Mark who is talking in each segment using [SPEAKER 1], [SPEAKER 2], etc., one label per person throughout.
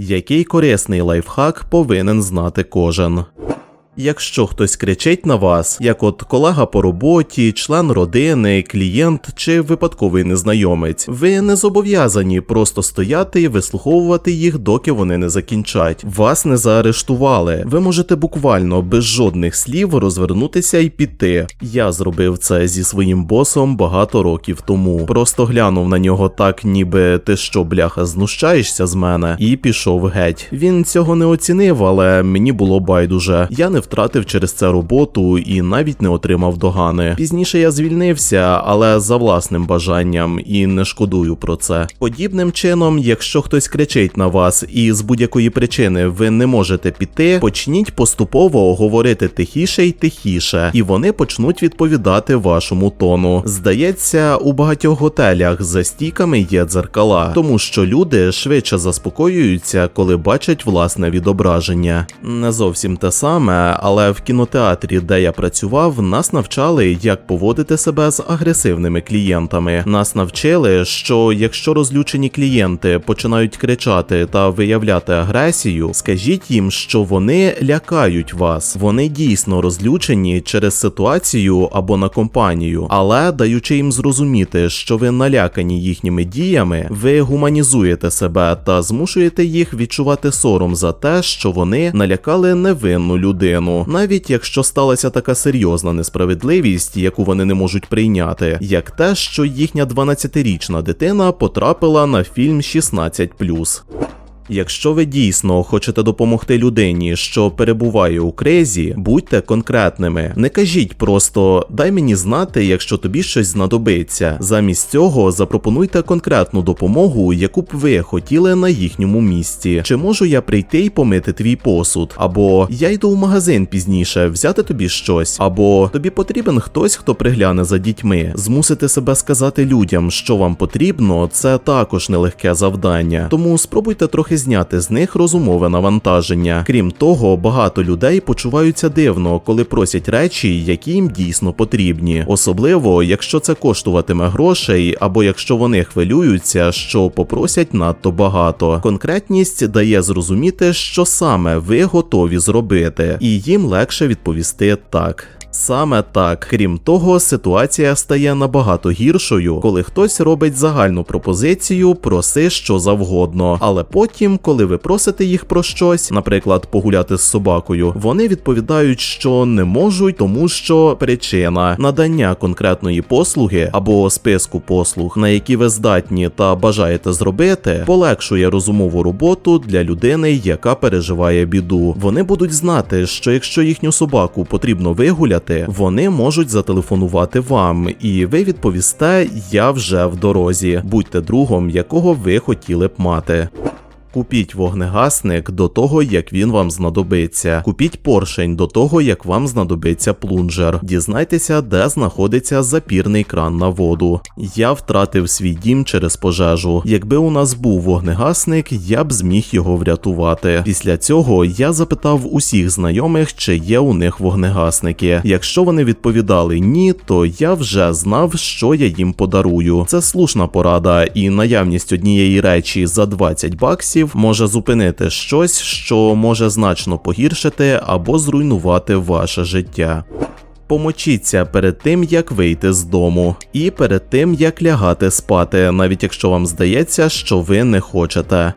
[SPEAKER 1] Який корисний лайфхак повинен знати кожен. Якщо хтось кричить на вас, як от колега по роботі, член родини, клієнт чи випадковий незнайомець, ви не зобов'язані просто стояти і вислуховувати їх, доки вони не закінчать. Вас не заарештували. Ви можете буквально без жодних слів розвернутися і піти. Я зробив це зі своїм босом багато років тому. Просто глянув на нього так, ніби ти що, бляха, знущаєшся з мене, і пішов геть. Він цього не оцінив, але мені було байдуже. Я не втратив через це роботу і навіть не отримав догани. Пізніше я звільнився, але за власним бажанням і не шкодую про це. Подібним чином, якщо хтось кричить на вас і з будь-якої причини ви не можете піти, почніть поступово говорити тихіше й тихіше, і вони почнуть відповідати вашому тону. Здається, у багатьох готелях за стійками є дзеркала, тому що люди швидше заспокоюються, коли бачать власне відображення. Не зовсім те саме, але в кінотеатрі, де я працював, нас навчали, як поводити себе з агресивними клієнтами. Нас навчили, що якщо розлючені клієнти починають кричати та виявляти агресію, скажіть їм, що вони лякають вас. Вони дійсно розлючені через ситуацію або на компанію, але даючи їм зрозуміти, що ви налякані їхніми діями, ви гуманізуєте себе та змушуєте їх відчувати сором за те, що вони налякали невинну людину, навіть якщо сталася така серйозна несправедливість, яку вони не можуть прийняти, як те, що їхня 12-річна дитина потрапила на фільм 16+. Якщо ви дійсно хочете допомогти людині, що перебуває у кризі, будьте конкретними. Не кажіть просто дай мені знати, якщо тобі щось знадобиться. Замість цього запропонуйте конкретну допомогу, яку б ви хотіли на їхньому місці. Чи можу я прийти і помити твій посуд? Або я йду в магазин пізніше, взяти тобі щось, або тобі потрібен хтось, хто пригляне за дітьми. Змусити себе сказати людям, що вам потрібно, це також нелегке завдання. Тому спробуйте трохи зняти з них розумове навантаження. Крім того, багато людей почуваються дивно, коли просять речі, які їм дійсно потрібні, особливо якщо це коштуватиме грошей, або якщо вони хвилюються, що попросять надто багато. Конкретність дає зрозуміти, що саме ви готові зробити, і їм легше відповісти так. Саме так, крім того, ситуація стає набагато гіршою, коли хтось робить загальну пропозицію, проси що завгодно. Але потім, коли ви просите їх про щось, наприклад, погуляти з собакою, вони відповідають, що не можуть, тому що причина надання конкретної послуги або списку послуг, на які ви здатні та бажаєте зробити, полегшує розумову роботу для людини, яка переживає біду. Вони будуть знати, що якщо їхню собаку потрібно вигуляти, вони можуть зателефонувати вам, і ви відповісте: Я вже в дорозі. Будьте другом, якого ви хотіли б мати. Купіть вогнегасник до того, як він вам знадобиться. Купіть поршень до того, як вам знадобиться плунжер. Дізнайтеся, де знаходиться запірний кран на воду. Я втратив свій дім через пожежу. Якби у нас був вогнегасник, я б зміг його врятувати. Після цього я запитав усіх знайомих, чи є у них вогнегасники. Якщо вони відповідали ні, то я вже знав, що я їм подарую. Це слушна порада, і наявність однієї речі за 20 баксів може зупинити щось, що може значно погіршити або зруйнувати ваше життя. Помочіться перед тим, як вийти з дому, і перед тим, як лягати спати, навіть якщо вам здається, що ви не хочете.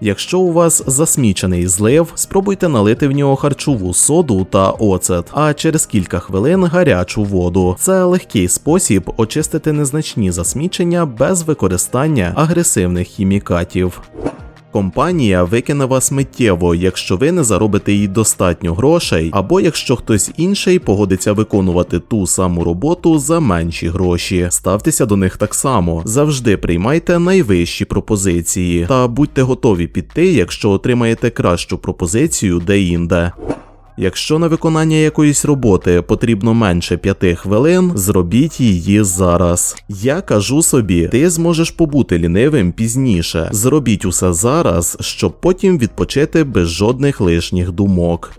[SPEAKER 1] Якщо у вас засмічений злив, спробуйте налити в нього харчову соду та оцет, а через кілька хвилин гарячу воду. Це легкий спосіб очистити незначні засмічення без використання агресивних хімікатів. Компанія викине вас миттєво, якщо ви не заробите їй достатньо грошей, або якщо хтось інший погодиться виконувати ту саму роботу за менші гроші. Ставтеся до них так само, завжди приймайте найвищі пропозиції, та будьте готові піти, якщо отримаєте кращу пропозицію де-інде. Якщо на виконання якоїсь роботи потрібно менше п'яти хвилин, зробіть її зараз. Я кажу собі, ти зможеш побути лінивим пізніше. Зробіть усе зараз, щоб потім відпочити без жодних лишніх думок.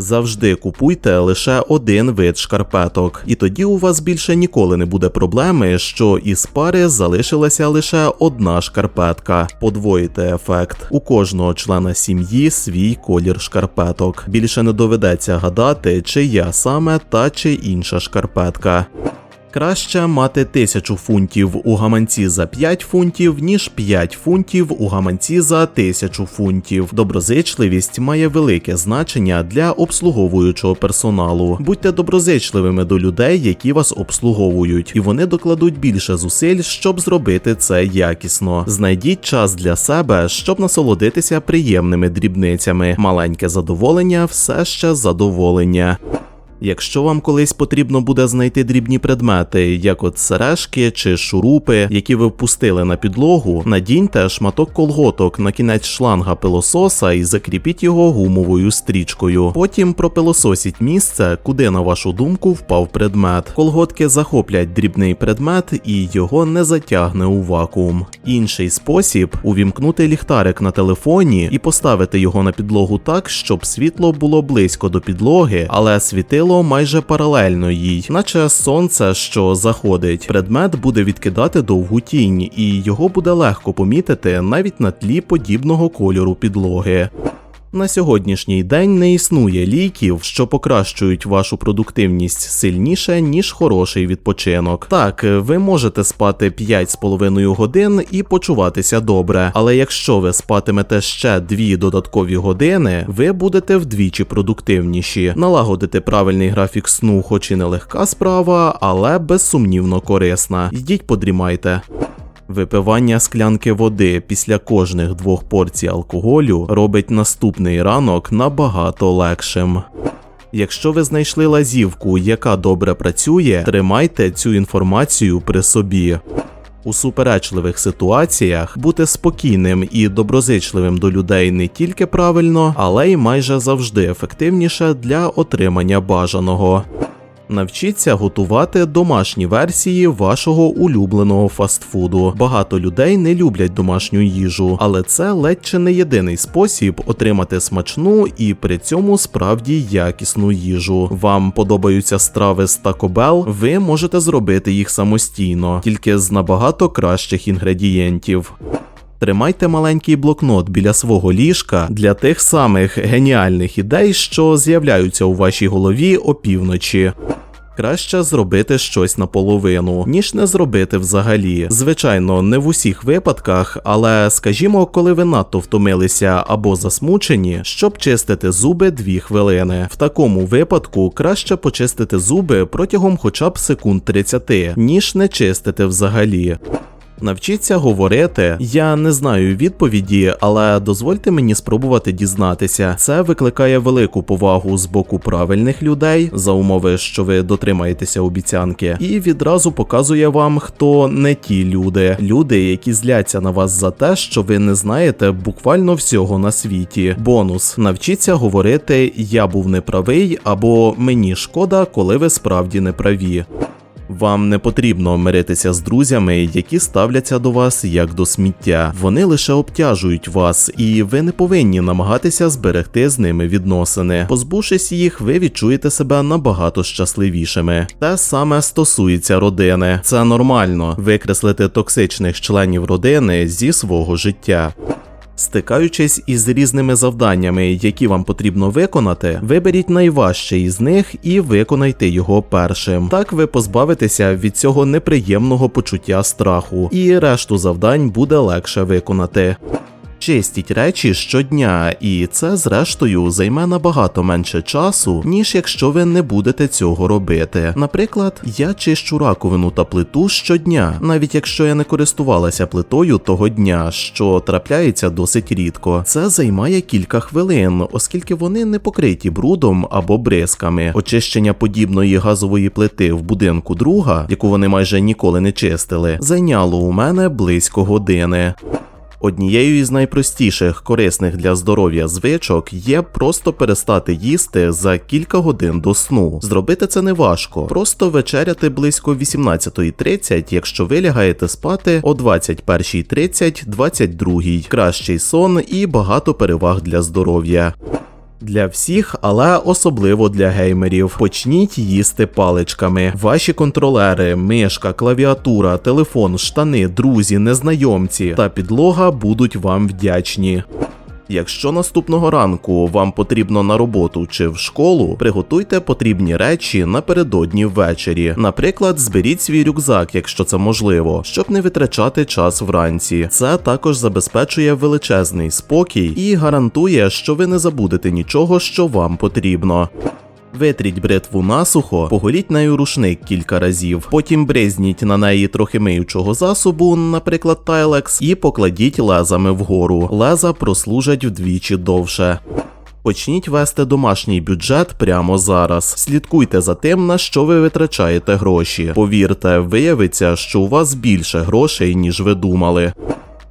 [SPEAKER 1] Завжди купуйте лише один вид шкарпеток, і тоді у вас більше ніколи не буде проблеми, що із пари залишилася лише одна шкарпетка. Подвоїте ефект. У кожного члена сім'ї свій колір шкарпеток. Більше не доведеться гадати, чия саме та чи інша шкарпетка. Краще мати тисячу фунтів у гаманці за 5 фунтів, ніж 5 фунтів у гаманці за тисячу фунтів. Доброзичливість має велике значення для обслуговуючого персоналу. Будьте доброзичливими до людей, які вас обслуговують, і вони докладуть більше зусиль, щоб зробити це якісно. Знайдіть час для себе, щоб насолодитися приємними дрібницями. Маленьке задоволення все ще задоволення. Якщо вам колись потрібно буде знайти дрібні предмети, як от сережки чи шурупи, які ви впустили на підлогу, надіньте шматок колготок на кінець шланга пилососа і закріпіть його гумовою стрічкою. Потім пропилососіть місце, куди, на вашу думку, впав предмет. Колготки захоплять дрібний предмет і його не затягне у вакуум. Інший спосіб увімкнути ліхтарик на телефоні і поставити його на підлогу так, щоб світло було близько до підлоги, але світило майже паралельно їй, наче сонце, що заходить. Предмет буде відкидати довгу тінь, і його буде легко помітити навіть на тлі подібного кольору підлоги. На сьогоднішній день не існує ліків, що покращують вашу продуктивність сильніше, ніж хороший відпочинок. Так, ви можете спати 5,5 годин і почуватися добре, але якщо ви спатимете ще 2 додаткові години, ви будете вдвічі продуктивніші. Налагодити правильний графік сну, хоч і не легка справа, але безсумнівно корисна. Йдіть подрімайте. Випивання склянки води після кожних двох порцій алкоголю робить наступний ранок набагато легшим. Якщо ви знайшли лазівку, яка добре працює, тримайте цю інформацію при собі. У суперечливих ситуаціях бути спокійним і доброзичливим до людей не тільки правильно, але й майже завжди ефективніше для отримання бажаного. Навчіться готувати домашні версії вашого улюбленого фастфуду. Багато людей не люблять домашню їжу, але це ледь чи не єдиний спосіб отримати смачну і при цьому справді якісну їжу. Вам подобаються страви з Bell? Ви можете зробити їх самостійно, тільки з набагато кращих інгредієнтів. Тримайте маленький блокнот біля свого ліжка для тих самих геніальних ідей, що з'являються у вашій голові опівночі. Краще зробити щось наполовину, ніж не зробити взагалі. Звичайно, не в усіх випадках, але скажімо, коли ви надто втомилися або засмучені, щоб чистити зуби 2 хвилини. В такому випадку краще почистити зуби протягом хоча б секунд 30, ніж не чистити взагалі. Навчіться говорити. Я не знаю відповіді, але дозвольте мені спробувати дізнатися. Це викликає велику повагу з боку правильних людей за умови, що ви дотримаєтеся обіцянки, і відразу показує вам, хто не ті люди. Люди, які зляться на вас за те, що ви не знаєте буквально всього на світі. Бонус: навчіться говорити Я був неправий або мені шкода, коли ви справді не праві. Вам не потрібно миритися з друзями, які ставляться до вас як до сміття. Вони лише обтяжують вас, і ви не повинні намагатися зберегти з ними відносини. Позбувшись їх, ви відчуєте себе набагато щасливішими. Те саме стосується родини. Це нормально викреслити токсичних членів родини зі свого життя. Стикаючись із різними завданнями, які вам потрібно виконати, виберіть найважче із них і виконайте його першим. Так ви позбавитеся від цього неприємного почуття страху, і решту завдань буде легше виконати. Чистіть речі щодня, і це, зрештою, займе набагато менше часу, ніж якщо ви не будете цього робити. Наприклад, я чищу раковину та плиту щодня, навіть якщо я не користувалася плитою того дня, що трапляється досить рідко. Це займає кілька хвилин, оскільки вони не покриті брудом або бризками. Очищення подібної газової плити в будинку друга, яку вони майже ніколи не чистили, зайняло у мене близько години. Однією із найпростіших корисних для здоров'я звичок є просто перестати їсти за кілька годин до сну. Зробити це не важко, просто вечеряти близько 18.30, якщо ви лягаєте спати о 21.30, 22.00. Кращий сон і багато переваг для здоров'я. Для всіх, але особливо для геймерів. Почніть їсти паличками. Ваші контролери, мишка, клавіатура, телефон, штани, друзі, незнайомці та підлога будуть вам вдячні. Якщо наступного ранку вам потрібно на роботу чи в школу, приготуйте потрібні речі напередодні ввечері. Наприклад, зберіть свій рюкзак, якщо це можливо, щоб не витрачати час вранці. Це також забезпечує величезний спокій і гарантує, що ви не забудете нічого, що вам потрібно. Витріть бритву насухо, поголіть нею рушник кілька разів, потім бризніть на неї трохи миючого засобу, наприклад, Тайлекс, і покладіть лезами вгору. Леза прослужать вдвічі довше. Почніть вести домашній бюджет прямо зараз. Слідкуйте за тим, на що ви витрачаєте гроші. Повірте, виявиться, що у вас більше грошей, ніж ви думали.